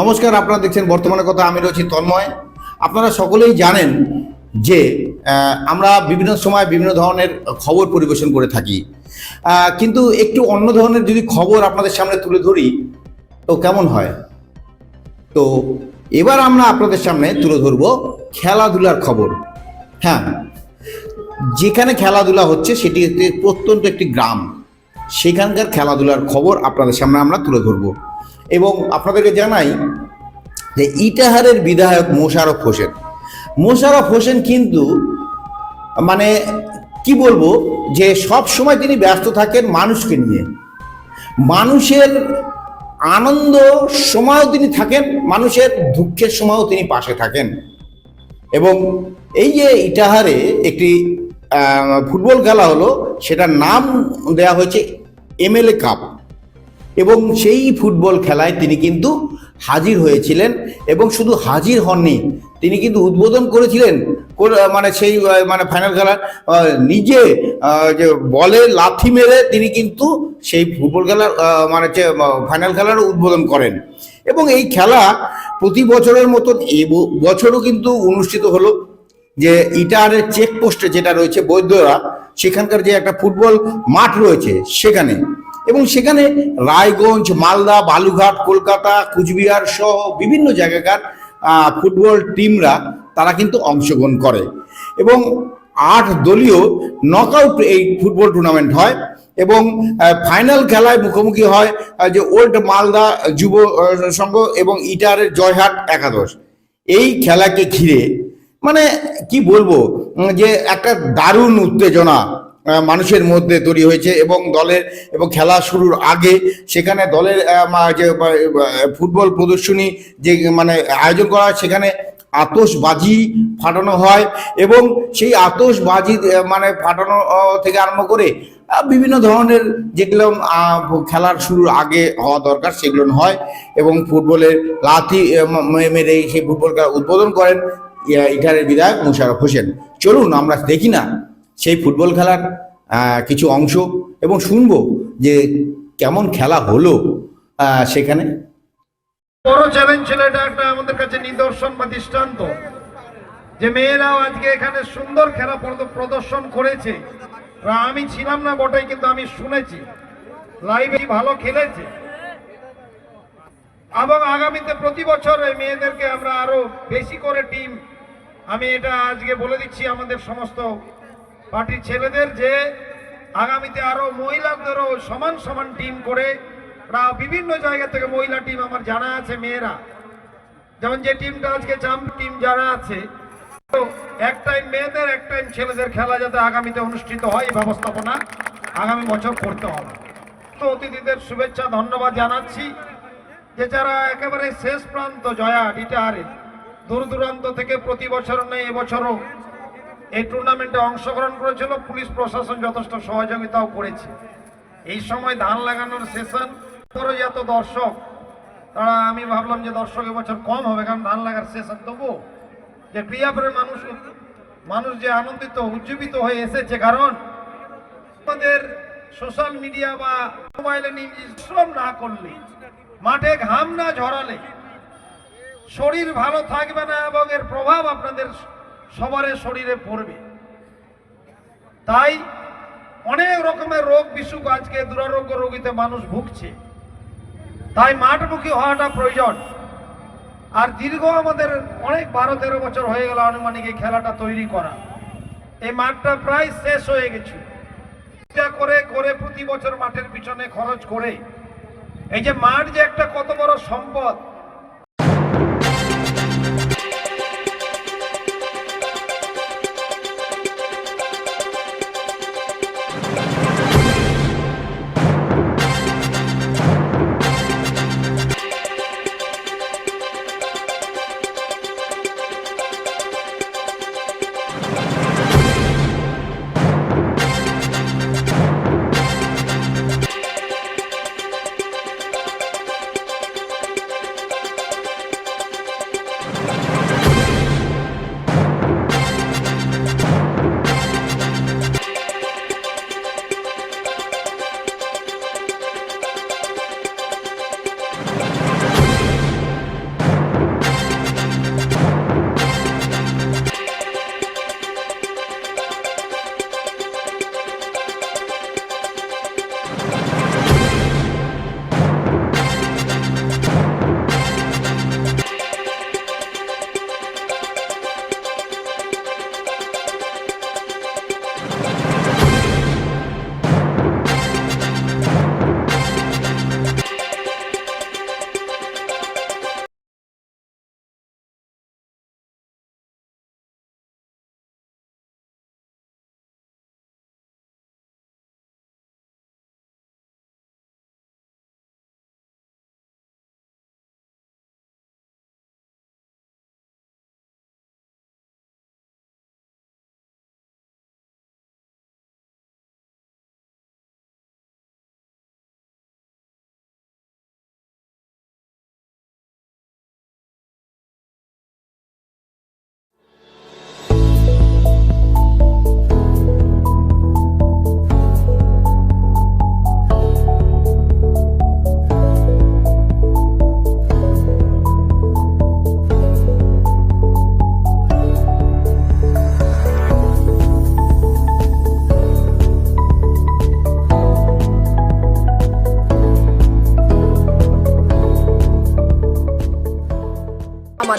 নমস্কার, আপনারা দেখছেন বর্তমানে কথা, আমি রয়েছি তন্ময়। আপনারা সকলেই জানেন যে আমরা বিভিন্ন সময় বিভিন্ন ধরনের খবর পরিবেশন করে থাকি। কিন্তু একটু অন্য ধরনের যদি খবর আপনাদের সামনে তুলে ধরি, তো কেমন হয়? তো এবার আমরা আপনাদের সামনে তুলে ধরব খেলাধুলার খবর। হ্যাঁ যেখানে খেলাধুলা হচ্ছে, সেটি প্রত্যন্ত একটি গ্রাম। সেখানকার খেলাধুলার খবর আপনাদের সামনে আমরা তুলে ধরব। এবং আপনাদেরকে জানাই যে ইটাহারের বিধায়ক মোশারফ হোসেন। মোশারফ হোসেন কিন্তু মানে কি বলব, যে সব সময় তিনি ব্যস্ত থাকেন মানুষকে নিয়ে। মানুষের আনন্দ সময়ও তিনি থাকেন, মানুষের দুঃখের সময়ও তিনি পাশে থাকেন। এবং এই যে ইটাহারে একটি ফুটবল খেলা হলো, সেটার নাম দেয়া হয়েছে এমএলএ কাপ। এবং সেই ফুটবল খেলায় তিনি কিন্তু হাজির হয়েছিলেন এবং শুধু হাজির হননি, তিনি কিন্তু উদ্বোধন করেছিলেন মানে সেই মানে ফাইনাল খেলার নিজে যে বলে লাথি মেরে তিনি কিন্তু সেই ফুটবল খেলার মানে ফাইনাল খেলার উদ্বোধন করেন। এবং এই খেলা প্রতি বছরের মতন এই বছরও কিন্তু অনুষ্ঠিত হলো যে ইটারের চেকপোস্টে যেটা রয়েছে বৈদ্যরা, সেখানকার যে একটা ফুটবল মাঠ রয়েছে, সেখানে এবং সেখানে রায়গঞ্জ, মালদা বালুঘাট কলকাতা, কুচবিহার সহ বিভিন্ন জায়গাকার ফুটবল টিমরা তারা কিন্তু অংশগ্রহণ করে। এবং আট দলীয় নকআউট এই ফুটবল টুর্নামেন্ট হয় এবং ফাইনাল খেলায় মুখোমুখি হয় যে ওল্ড মালদা যুব সংঘ এবং ইটারের জয়হাট একাদশ। এই খেলাকে ঘিরে মানে কি বলব যে একটা দারুণ উত্তেজনা মানুষের মধ্যে তৈরি হয়েছে এবং দলের এবং খেলা শুরুর আগে সেখানে দলের যে ফুটবল প্রদর্শনী যে মানে আয়োজন করা হয়, সেখানে আতশবাজি ফাটানো হয় এবং সেই আতসবাজি মানে ফাটানো থেকে আরম্ভ করে বিভিন্ন ধরনের যেগুলো খেলার শুরুর আগে হওয়া দরকার, সেগুলো হয় এবং ফুটবলের লাথি মেরে সেই ফুটবল খেলা উদ্বোধন করেন ইটারের বিধায়ক মুশারফ হোসেন। চলুন, আমরা দেখি না সেই ফুটবল খেলার কিছু অংশ এবং শুনব যে কেমন খেলা হলো সেখানে। বড় চ্যালেঞ্জ ছিল, এটা একটা আমাদের কাছে নিদর্শন বা দৃষ্টান্ত। যে মেয়েরাও আজকে এখানে সুন্দর খেলা প্রদ- প্রদর্শন করেছে। আমি ছিলাম না বটেই, কিন্তু আমি শুনেছি। লাইভে ভালো খেলেছে। এবং আগামীতে প্রতি বছর মেয়েদেরকে আমরা আরও বেশি করে টিম আমি এটা আজকে বলে দিচ্ছি আমাদের সমস্ত পার্টির ছেলেদের যে আগামীতে আরও মহিলাদেরও সমান সমান টিম করে বিভিন্ন জায়গা থেকে মহিলা টিম আমার জানা আছে মেয়েরা। যেমন যে টিমটা আজকে চাম টিম জানা আছে এক টাইম মেয়েদের, এক টাইম ছেলেদের খেলা যাতে আগামীতে অনুষ্ঠিত হয় ব্যবস্থাপনা আগামী বছর করতে হবে। তো অতিথিদের শুভেচ্ছা, ধন্যবাদ জানাচ্ছি। যে যারা একেবারে শেষ প্রান্ত জয়া ডিটাহারে দূর দূরান্ত থেকে প্রতি বছর নেই এবছরও এই টুর্নামেন্টে অংশগ্রহণ করেছিল, পুলিশ প্রশাসন যথেষ্ট সহযোগিতাও করেছে। এই সময় ধান লাগানোর সেশন পরে এত দর্শক। তারা, আমি ভাবলাম যে দর্শক এবছর কম হবে, কারণ ধান লাগার সেশন তবু যে ক্রিয়াপরে মানুষ মানুষ যে আনন্দিত, উজ্জীবিত হয়ে এসেছে, কারণ আমাদের সোশ্যাল মিডিয়া বা মোবাইলে শ্রম না করলে, মাঠে ঘাম না ঝরালে, শরীর ভালো থাকবে না এবং এর প্রভাব আপনাদের সবারের শরীরে পড়বে। তাই অনেক রকমের রোগ বিসুখ আজকে দুরারোগ্য রোগীতে মানুষ ভুগছে। তাই মাঠমুখী হওয়াটা প্রয়োজন। আর দীর্ঘ আমাদের অনেক বারো তেরো বছর হয়ে গেল আনুমানিক এই খেলাটা তৈরি করা। এই মাঠটা প্রায় শেষ হয়ে গেছে। করে করে প্রতি বছর মাঠের পিছনে খরচ করে। এই যে মাঠ যে একটা কত বড় সম্পদ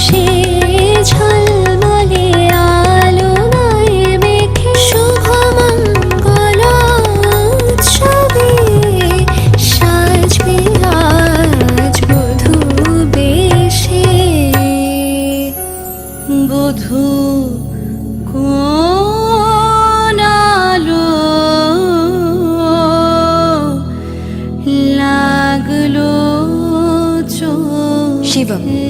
পরশে ঝলমলে আলোয় মেখে শুভমঙ্গল উৎসবে সাজবে আজ বধূ বেশে। বধূ শিবম